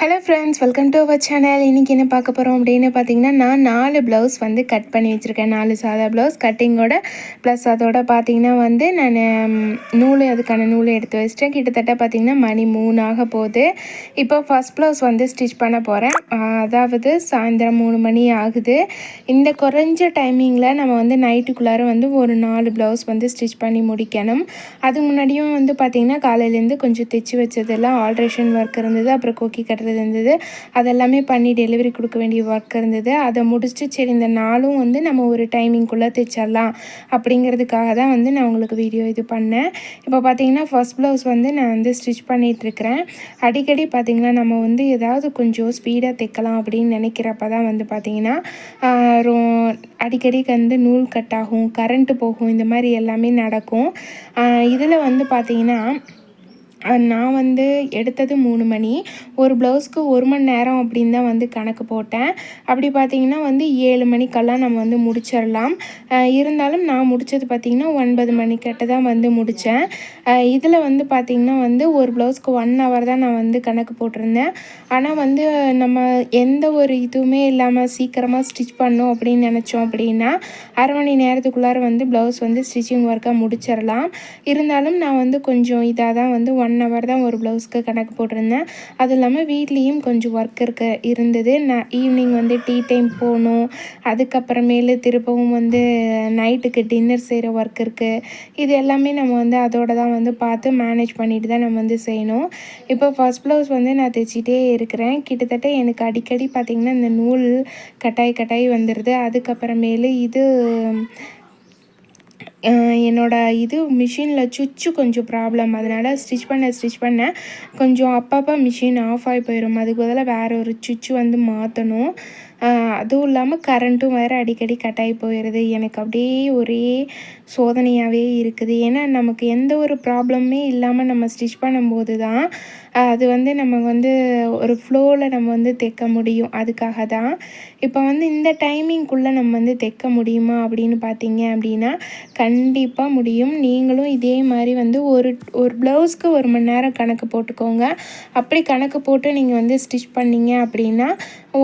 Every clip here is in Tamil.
Hello friends welcome to our channel இன்றைக்கி என்ன பார்க்க போகிறோம் அப்படின்னு பார்த்தீங்கன்னா நான் நாலு ப்ளவுஸ் வந்து கட் பண்ணி வச்சுருக்கேன். நாலு சாதா ப்ளவுஸ் கட்டிங்கோட ப்ளஸ் அதோட பார்த்தீங்கன்னா வந்து நான் நூல் அதுக்கான நூல் எடுத்து வச்சிட்டேன். கிட்டத்தட்ட பார்த்திங்கன்னா மணி மூணு ஆக போகுது. இப்போ ஃபஸ்ட் ப்ளவுஸ் வந்து ஸ்டிச் பண்ண போகிறேன் அதாவது சாயந்தரம் மூணு மணி ஆகுது. இந்த குறைஞ்ச டைமிங்கில் நம்ம வந்து நைட்டுக்குள்ளார வந்து ஒரு நாலு ப்ளவுஸ் வந்து ஸ்டிச் பண்ணி முடிக்கணும். அது முன்னாடியும் வந்து பார்த்திங்கன்னா காலையிலேருந்து கொஞ்சம் தைச்சி வச்சதெல்லாம் ஆல்ட்ரேஷன் ஒர்க் இருந்தது. அப்புறம் கொக்கி கட்டுறது பண்ணுறது இருந்தது. அதெல்லாமே பண்ணி டெலிவரி கொடுக்க வேண்டிய ஒர்க் இருந்தது. அதை முடிச்சுட்டு சரி இந்த நாளும் வந்து நம்ம ஒரு டைமிங்குள்ளே தைச்சிடலாம் அப்படிங்கிறதுக்காக தான் வந்து நான் உங்களுக்கு வீடியோ இது பண்ணேன். இப்போ பார்த்தீங்கன்னா ஃபஸ்ட் ப்ளவுஸ் வந்து நான் வந்து ஸ்டிச் பண்ணிகிட்ருக்கிறேன் அடிக்கடி பார்த்திங்கன்னா நம்ம வந்து ஏதாவது கொஞ்சம் ஸ்பீடாக தைக்கலாம் அப்படின்னு நினைக்கிறப்ப தான் வந்து பார்த்திங்கன்னா அடிக்கடி வந்து நூல் கட் ஆகும் கரண்ட்டு போகும் இந்த மாதிரி எல்லாமே நடக்கும். இதில் வந்து பார்த்திங்கன்னா நான் வந்து எடுத்தது மூணு மணி. ஒரு ப்ளவுஸ்க்கு ஒரு மணி நேரம் அப்படின்னு தான் வந்து கணக்கு போட்டேன். அப்படி பார்த்திங்கன்னா வந்து ஏழு மணிக்கெல்லாம் நம்ம வந்து முடிச்சிடலாம். இருந்தாலும் நான் முடித்தது பார்த்திங்கன்னா ஒன்பது மணிக்கிட்ட தான் வந்து முடித்தேன் இதில் வந்து பார்த்திங்கன்னா வந்து ஒரு ப்ளவுஸ்க்கு ஒன் ஹவர் தான் நான் வந்து கணக்கு போட்டிருந்தேன். ஆனால் வந்து நம்ம எந்த ஒரு இதுவுமே இல்லாமல் சீக்கிரமாக ஸ்டிச் பண்ணோம் அப்படின்னு நினச்சோம் அப்படின்னா அரை மணி நேரத்துக்குள்ளார வந்து ப்ளவுஸ் வந்து ஸ்டிச்சிங் ஒர்க்காக முடிச்சிடலாம். இருந்தாலும் நான் வந்து கொஞ்சம் இதாக தான் வந்து ஒன் ஒன் ஹவர் தான் ஒரு ப்ளவுஸ்க்கு கணக்கு போட்டிருந்தேன். அது இல்லாமல் வீட்லேயும் கொஞ்சம் ஒர்க் இருக்க இருந்தது. நான் ஈவினிங் வந்து டீ டைம் போகணும். அதுக்கப்புறமேலு திருப்பவும் வந்து நைட்டுக்கு டின்னர் செய்கிற ஒர்க் இருக்குது இது எல்லாமே நம்ம வந்து அதோட தான் வந்து பார்த்து மேனேஜ் பண்ணிட்டு தான் நம்ம வந்து செய்யணும். இப்போ ஃபஸ்ட் ப்ளவுஸ் வந்து நான் தைச்சிட்டே இருக்கிறேன். கிட்டத்தட்ட எனக்கு அடிக்கடி பார்த்திங்கன்னா இந்த நூல் கட்டாய் கட்டாய் வந்துடுது அதுக்கப்புறமேலு இது என்னோடய இது மிஷினில் சுவிட்சு கொஞ்சம் ப்ராப்ளம் அதனால் ஸ்டிச் பண்ண ஸ்டிச் பண்ண கொஞ்சம் அப்பப்போ மிஷின் ஆஃப் ஆகி போயிடும் அதுக்கு பதிலாக வேறு ஒரு சுவிட்சு வந்து மாற்றணும் அதுவும் இல்லாமல் கரண்ட்டும் வேறு அடிக்கடி கட் ஆகி போயிடுது. எனக்கு அப்படியே ஒரே சோதனையாகவே இருக்குது. ஏன்னா நமக்கு எந்த ஒரு ப்ராப்ளமே இல்லாமல் நம்ம ஸ்டிச் பண்ணும்போது தான் அது வந்து நம்ம வந்து ஒரு ஃப்ளோவில் நம்ம வந்து தைக்க முடியும். அதுக்காக தான் இப்போ வந்து இந்த டைமிங்குள்ளே நம்ம வந்து தைக்க முடியுமா அப்படின்னு பார்த்தீங்க அப்படின்னா கண்டிப்பாக முடியும். நீங்களும் இதே மாதிரி வந்து ஒரு ஒரு ப்ளவுஸ்க்கு ஒரு மணி நேரம் கணக்கு போட்டுக்கோங்க. அப்படி கணக்கு போட்டு நீங்கள் வந்து ஸ்டிச் பண்ணிங்க அப்படின்னா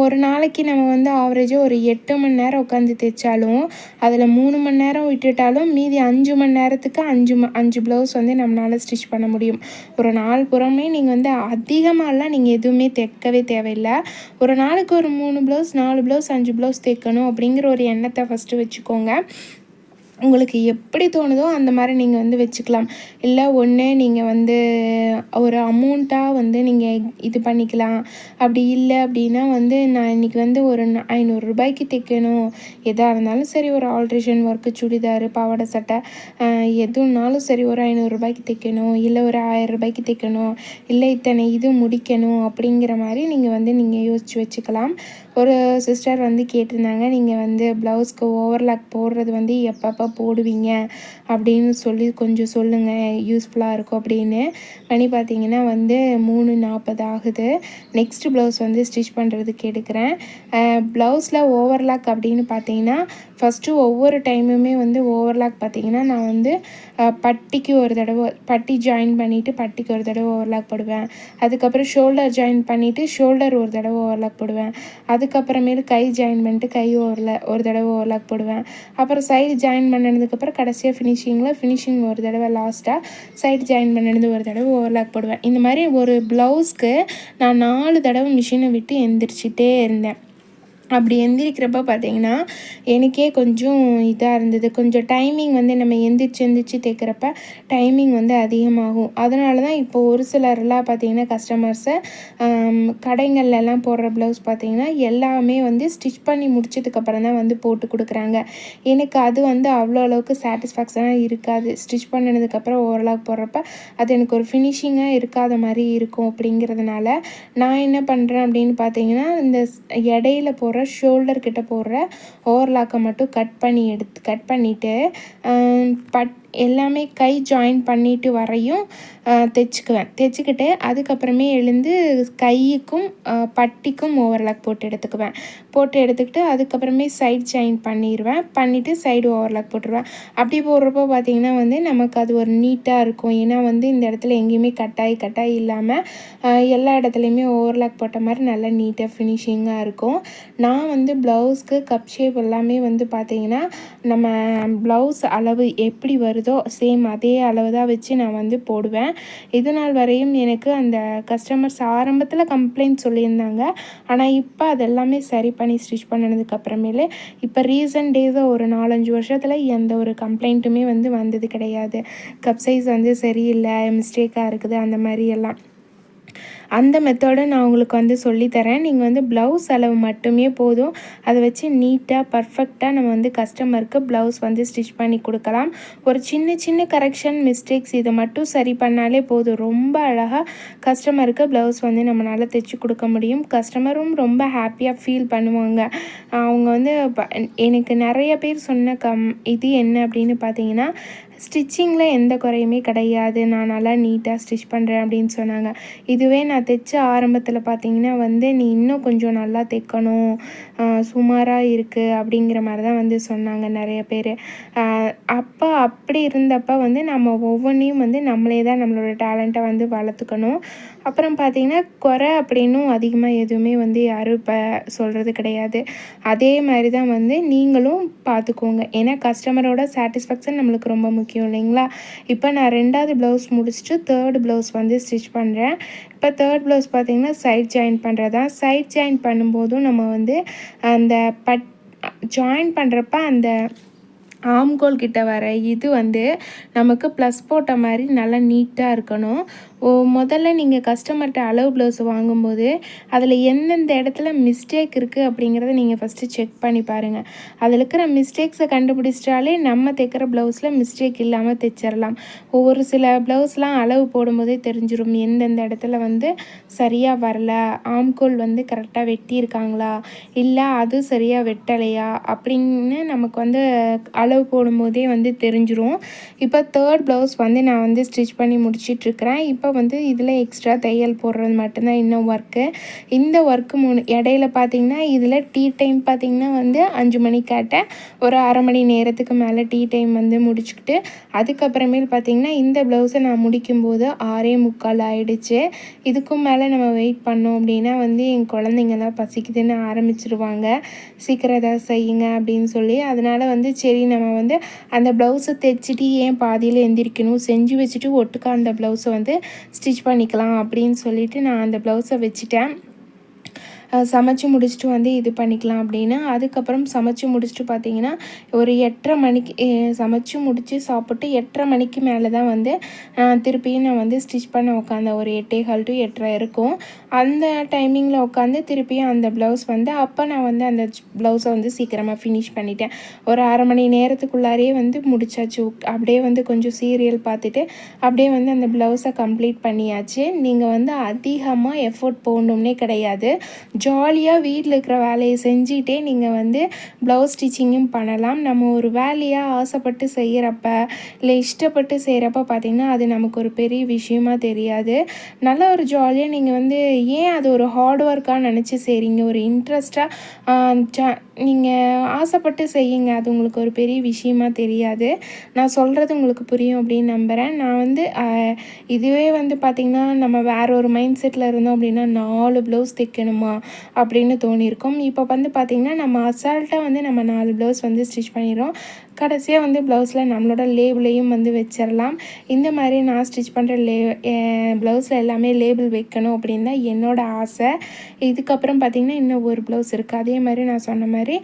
ஒரு நாளைக்கு நம்ம வந்து ஆவரேஜாக ஒரு எட்டு மணி நேரம் உட்காந்து தைச்சாலும் அதில் மூணு மணி நேரம் விட்டுட்டாலும் மீதி அஞ்சு மணி நேரத்துக்கு அஞ்சு ம அஞ்சு ப்ளவுஸ் வந்து நம்மளால் ஸ்டிச் பண்ண முடியும். ஒரு நாள் புறமே நீங்கள் வந்து அதிகமாகலாம் நீங்கள் எதுவுமே தைக்கவே தேவையில்லை. ஒரு நாளைக்கு ஒரு மூணு ப்ளவுஸ் நாலு ப்ளவுஸ் அஞ்சு ப்ளவுஸ் தைக்கணும் அப்படிங்கிற ஒரு எண்ணத்தை ஃபஸ்ட்டு வச்சுக்கோங்க. உங்களுக்கு எப்படி தோணுதோ அந்த மாதிரி நீங்கள் வந்து வச்சுக்கலாம். இல்லை ஒன்று நீங்கள் வந்து ஒரு அமௌண்ட்டாக வந்து நீங்கள் இது பண்ணிக்கலாம். அப்படி இல்லை அப்படின்னா வந்து நான் இன்றைக்கி வந்து ஒரு ஐநூறுரூபாய்க்கு தைக்கணும். எதாக இருந்தாலும் சரி ஒரு ஆல்ட்ரேஷன் ஒர்க்கு சுடிதார் பாவாடை சட்டை எதுனாலும் சரி ஒரு ஐநூறுரூபாய்க்கு தைக்கணும். இல்லை ஒரு ஆயிரம் ரூபாய்க்கு தைக்கணும். இல்லை இத்தனை இது முடிக்கணும் அப்படிங்கிற மாதிரி நீங்கள் வந்து நீங்கள் யோசித்து வச்சுக்கலாம். ஒரு சிஸ்டர் வந்து கேட்டிருந்தாங்க நீங்கள் வந்து ப்ளவுஸ்க்கு ஓவர்லாக் போடுறது வந்து எப்பப்போ போடுவீங்க அப்படின்னு சொல்லி கொஞ்சம் சொல்லுங்கள் யூஸ்ஃபுல்லாக இருக்கும் அப்படின்னு. பண்ணி பார்த்தீங்கன்னா வந்து மூணு நாற்பது ஆகுது. நெக்ஸ்ட் ப்ளவுஸ் வந்து ஸ்டிச் பண்ணுறதுக்கு எடுக்கிறேன். ப்ளவுஸில் ஓவர்லாக் அப்படின்னு பார்த்தீங்கன்னா ஃபஸ்ட்டு ஒவ்வொரு டைமுமே வந்து ஓவர்லாக் பார்த்திங்கன்னா நான் வந்து பட்டிக்கு ஒரு தடவை பட்டி ஜாயின் பண்ணிவிட்டு பட்டிக்கு ஒரு தடவை ஓவர்லாக் போடுவேன். அதுக்கப்புறம் ஷோல்டர் ஜாயின் பண்ணிவிட்டு ஷோல்டர் ஒரு தடவை ஓவர்லாக் போடுவேன். அதுக்கப்புறமேலு கை ஜாயின் பண்ணிட்டு கை ஓவரில் ஒரு தடவை ஓவர்லாக் போடுவேன். அப்புறம் சைடு ஜாயின் பண்ணினதுக்கப்புறம் கடைசியாக ஃபினிஷிங்கில் ஃபினிஷிங் ஒரு தடவை லாஸ்ட்டாக சைடு ஜாயின் பண்ணினது ஒரு தடவை ஓவர்லாக் போடுவேன். இந்த மாதிரி ஒரு ப்ளவுஸ்க்கு நான் நாலு தடவை மிஷினை விட்டு எந்திரிச்சிட்டே இருந்தேன். அப்படி எந்திரிக்கிறப்ப பார்த்தீங்கன்னா எனக்கே கொஞ்சம் இதாக இருந்தது. கொஞ்சம் டைமிங் வந்து நம்ம எந்திரிச்சு எந்திரிச்சு தைக்கிறப்ப டைமிங் வந்து அதிகமாகும். அதனால தான் இப்போ ஒரு சிலர்லாம் பார்த்தீங்கன்னா கஸ்டமர்ஸை கடைங்கள்லாம் போடுற ப்ளவுஸ் பார்த்தீங்கன்னா எல்லாமே வந்து ஸ்டிச் பண்ணி முடிச்சதுக்கப்புறம் தான் வந்து போட்டு கொடுக்குறாங்க. எனக்கு அது வந்து அவ்வளோ அளவுக்கு சாட்டிஸ்ஃபேக்ஷனாக இருக்காது. ஸ்டிச் பண்ணினதுக்கப்புறம் ஓரளவுக்கு போடுறப்ப அது எனக்கு ஒரு ஃபினிஷிங்காக இருக்காத மாதிரி இருக்கும் அப்படிங்கிறதுனால நான் என்ன பண்ணுறேன் அப்படின்னு பார்த்தீங்கன்னா இந்த இடையில போடுற ஷோல்டர் கிட்ட போடுற ஓவர்லாக்கை மட்டும் கட் பண்ணி எடுத்து கட் பண்ணிவிட்டு பட் எல்லாமே கை ஜாயின் பண்ணிட்டு வரையும் தைச்சிக்குவேன் தைச்சிக்கிட்டு அதுக்கப்புறமே எழுந்து கைக்கும் பட்டிக்கும் ஓவர்லாக் போட்டு எடுத்துக்குவேன். போட்டு எடுத்துக்கிட்டு அதுக்கப்புறமே சைட் ஜாயின் பண்ணிடுவேன் பண்ணிவிட்டு சைடு ஓவர்லாக் போட்டுருவேன். அப்படி போடுறப்போ பார்த்திங்கன்னா வந்து நமக்கு அது ஒரு நீட்டாக இருக்கும். ஏன்னா வந்து இந்த இடத்துல எங்கேயுமே கட்டாய் கட்டாய் இல்லாமல் எல்லா இடத்துலையுமே ஓவர்லாக் போட்ட மாதிரி நல்லா நீட்டாக ஃபினிஷிங்காக இருக்கும். நான் வந்து ப்ளவுஸ்க்கு கப் ஷேப் எல்லாமே வந்து பார்த்திங்கன்னா நம்ம ப்ளவுஸ் அளவு எப்படி வருது சேம் அதே அளவு தான் வச்சு நான் வந்து போடுவேன். இது நாள் வரையும் எனக்கு அந்த கஸ்டமர்ஸ் ஆரம்பத்தில் கம்ப்ளைண்ட் சொல்லியிருந்தாங்க. ஆனால் இப்போ அதெல்லாமே சரி பண்ணி ஸ்டிச் பண்ணதுக்கப்புறமேலே இப்போ ரீசன்ட் டேஸாக ஒரு நாலஞ்சு வருஷத்தில் எந்த ஒரு கம்ப்ளைண்ட்டுமே வந்து வந்தது கிடையாது. கப் சைஸ் வந்து சரியில்லை மிஸ்டேக்காக இருக்குது அந்த மாதிரி எல்லாம். அந்த மெத்தடை நான் உங்களுக்கு வந்து சொல்லித்தரேன். நீங்கள் வந்து ப்ளவுஸ் அளவு மட்டுமே போதும். அதை வச்சு நீட்டாக பர்ஃபெக்டாக நம்ம வந்து கஸ்டமருக்கு ப்ளவுஸ் வந்து ஸ்டிச் பண்ணி கொடுக்கலாம். ஒரு சின்ன சின்ன கரெக்ஷன் மிஸ்டேக்ஸ் இதை மட்டும் சரி பண்ணாலே போதும். ரொம்ப அழகாக கஸ்டமருக்கு ப்ளவுஸ் வந்து நம்மளால் தைச்சி கொடுக்க முடியும். கஸ்டமரும் ரொம்ப ஹாப்பியாக ஃபீல் பண்ணுவாங்க. அவங்க வந்து எனக்கு நிறைய பேர் சொன்ன கம் இது என்ன அப்படின்னு பார்த்தீங்கன்னா ஸ்டிச்சிங்கில் எந்த குறையுமே கிடையாது. நான் நல்லா நீட்டாக ஸ்டிச் பண்ணுறேன் அப்படின்னு சொன்னாங்க. இதுவே நான் தைச்ச ஆரம்பத்தில் பார்த்தீங்கன்னா வந்து நீ இன்னும் கொஞ்சம் நல்லா தைக்கணும். சுமாராக இருக்குது அப்படிங்கிற மாதிரி தான் வந்து சொன்னாங்க நிறைய பேர். அப்போ அப்படி இருந்தப்போ வந்து நம்ம ஒவ்வொன்றையும் வந்து நம்மளே தான் நம்மளோட டேலண்ட்டை வந்து வளர்த்துக்கணும். அப்புறம் பார்த்திங்கன்னா குறை அப்படின்னும் அதிகமாக எதுவுமே வந்து யாரும் இப்போ சொல்கிறது கிடையாது. அதே மாதிரி தான் வந்து நீங்களும் பார்த்துக்கோங்க. ஏன்னா கஸ்டமரோட சாட்டிஸ்ஃபேக்ஷன் நம்மளுக்கு ரொம்ப முக்கியம் இல்லைங்களா? இப்போ நான் ரெண்டாவது ப்ளவுஸ் முடிச்சுட்டு தேர்ட் ப்ளவுஸ் வந்து ஸ்டிச் பண்ணுறேன் இப்போ தேர்ட் ப்ளவுஸ் பார்த்திங்கன்னா சைட் ஜாயின் பண்ணுறதா சைட் ஜாயின் பண்ணும்போதும் நம்ம வந்து அந்த பட் ஜாயின் பண்ணுறப்ப அந்த ஆம்கோல் கிட்ட வர இது வந்து நமக்கு ப்ளஸ் போட்ட மாதிரி நல்லா நீட்டாக இருக்கணும். முதல்ல நீங்கள் கஸ்டமர்கிட்ட அளவு ப்ளவுஸ் வாங்கும்போது அதில் எந்தெந்த இடத்துல மிஸ்டேக் இருக்குது அப்படிங்கிறத நீங்கள் ஃபஸ்ட்டு செக் பண்ணி பாருங்கள் அதில் இருக்கிற மிஸ்டேக்ஸை கண்டுபிடிச்சிட்டாலே நம்ம தைக்கிற ப்ளவுஸில் மிஸ்டேக் இல்லாமல் தைச்சிடலாம். ஒவ்வொரு சில ப்ளவுஸ்லாம் அளவு போடும்போதே தெரிஞ்சிடும் எந்தெந்த இடத்துல வந்து சரியாக வரல ஆம்கோல் வந்து கரெக்டாக வெட்டியிருக்காங்களா இல்லை அது சரியாக வெட்டலையா அப்படின்னு நமக்கு வந்து அளவு போடும்போதே வந்து தெரிஞ்சிடும் இப்போ தேர்ட் ப்ளவுஸ் வந்து நான் வந்து ஸ்டிச் பண்ணி முடிச்சிட்ருக்கிறேன் இப்போ வந்து இதில் எக்ஸ்ட்ரா தையல் போடுறது மட்டும்தான் இன்னும் ஒர்க்கு இந்த ஒர்க்கு மூணு இடையில பார்த்திங்கன்னா இதில் டீ டைம் பார்த்திங்கன்னா வந்து அஞ்சு மணி கேட்டேன் ஒரு அரை மணி நேரத்துக்கு மேலே டீ டைம் வந்து முடிச்சுக்கிட்டு அதுக்கப்புறமேல் பார்த்திங்கன்னா இந்த ப்ளவுஸை நான் முடிக்கும்போது ஆறே முக்கால் ஆயிடுச்சு. இதுக்கும் மேலே நம்ம வெயிட் பண்ணோம் அப்படின்னா வந்து என் குழந்தைங்கலாம் பசிக்குதுன்னு ஆரம்பிச்சிருவாங்க. சீக்கிரம் ஏதாவது செய்யுங்க அப்படின்னு சொல்லி அதனால் வந்து சரி நம்ம வந்து அந்த ப்ளவுஸை தைச்சிட்டு ஏன் பாதியில் எந்திரிக்கணும்? செஞ்சு வச்சுட்டு ஒட்டுக்கா அந்த ப்ளவுஸை வந்து ஸ்டிச் பண்ணிக்கலாம் அப்படின்னு சொல்லிவிட்டு நான் அந்த ப்ளவுஸை வச்சுட்டேன். சமைச்சு முடிச்சுட்டு வந்து இது பண்ணிக்கலாம் அப்படின்னு. அதுக்கப்புறம் சமைச்சு முடிச்சுட்டு பார்த்தீங்கன்னா ஒரு எட்டரை மணிக்கு சமைச்சு முடித்து சாப்பிட்டு எட்டரை மணிக்கு மேலே தான் வந்து திருப்பியும் நான் வந்து ஸ்டிச் பண்ண உட்காந்த ஒரு எட்டே கால் டு எட்டரை இருக்கும். அந்த டைமிங்கில் உட்காந்து திருப்பியும் அந்த ப்ளவுஸ் வந்து அப்போ நான் வந்து அந்த ப்ளவுஸை வந்து சீக்கிரமாக ஃபினிஷ் பண்ணிட்டேன். ஒரு அரை மணி நேரத்துக்குள்ளாரையே வந்து முடிச்சாச்சு. அப்படியே வந்து கொஞ்சம் சீரியல் பார்த்துட்டு அப்படியே வந்து அந்த ப்ளவுஸை கம்ப்ளீட் பண்ணியாச்சு. நீங்கள் வந்து அதிகமாக எஃபோர்ட் போகணும்னே கிடையாது. ஜாலியாக வீட்டில் இருக்கிற வேலையை செஞ்சுட்டே நீங்கள் வந்து ப்ளவுஸ் ஸ்டிச்சிங்கும் பண்ணலாம். நம்ம ஒரு வேலையாக ஆசைப்பட்டு செய்கிறப்ப இல்லை இஷ்டப்பட்டு செய்கிறப்ப பார்த்திங்கன்னா அது நமக்கு ஒரு பெரிய விஷயமா தெரியாது. நல்ல ஒரு ஜாலியாக நீங்கள் வந்து ஏன் அது ஒரு ஹார்ட் ஒர்க்காக நினச்சி செய்கிறீங்க ஒரு இன்ட்ரெஸ்ட்டாக நீங்கள் ஆசைப்பட்டு செய்யுங்க. அது உங்களுக்கு ஒரு பெரிய விஷயமா தெரியாது. நான் சொல்கிறது உங்களுக்கு புரியும் அப்படின்னு நம்புகிறேன் நான் வந்து இதுவே வந்து பார்த்திங்கன்னா நம்ம வேற ஒரு மைண்ட் செட்டில் இருந்தோம் அப்படின்னா நாலு ப்ளவுஸ் தைக்கணுமா அப்படின்னு தோணியிருக்கும். இப்போ வந்து பார்த்திங்கன்னா நம்ம அசால்ட்டாக வந்து நம்ம நாலு ப்ளவுஸ் வந்து ஸ்டிச் பண்ணிடுறோம். கடைசியாக வந்து ப்ளவுஸில் நம்மளோட லேபிளையும் வந்து வச்சிடலாம் இந்த மாதிரி நான் ஸ்டிச் பண்ணுற லே ப்ளவுஸில் எல்லாமே லேபிள் வைக்கணும் அப்படின்னு தான் என்னோடய ஆசை. இதுக்கப்புறம் பார்த்திங்கன்னா இன்னும் ஒரு ப்ளவுஸ் இருக்குது அதே மாதிரி நான் சொன்ன மாதிரி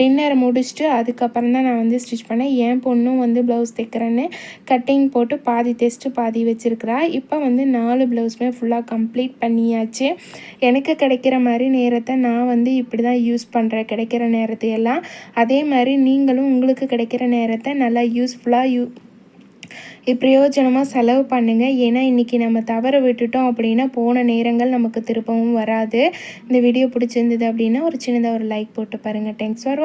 டின்னர் முடிச்சுட்டு அதுக்கப்புறம் தான் நான் வந்து ஸ்டிச் பண்ணேன். என் பொண்ணும் வந்து ப்ளவுஸ் தைக்கிறேன்னு கட்டிங் போட்டு பாதி தைச்சிட்டு பாதி வச்சுருக்கிறா. இப்போ வந்து நாலு ப்ளவுஸுமே ஃபுல்லாக கம்ப்ளீட் பண்ணியாச்சு. எனக்கு கிடைக்கிற மாதிரி நேரத்தை நான் வந்து இப்படி தான் யூஸ் பண்ணுறேன் கிடைக்கிற நேரத்தையெல்லாம். அதே மாதிரி நீங்களும் உங்களுக்கு கிடைக்கிற கிடைக்கிற நேரத்தை நல்லா யூஸ்ஃபுல்லாக யூ பிரயோஜனமாக செலவு பண்ணுங்கள் ஏன்னா இன்றைக்கி நம்ம தவற விட்டுட்டோம் அப்படின்னா போன நேரங்கள் நமக்கு திருப்பவும் வராது. இந்த வீடியோ பிடிச்சிருந்தது அப்படின்னா ஒரு சின்னதாக ஒரு லைக் போட்டு பாருங்கள் தேங்க்ஸ் ஃபார்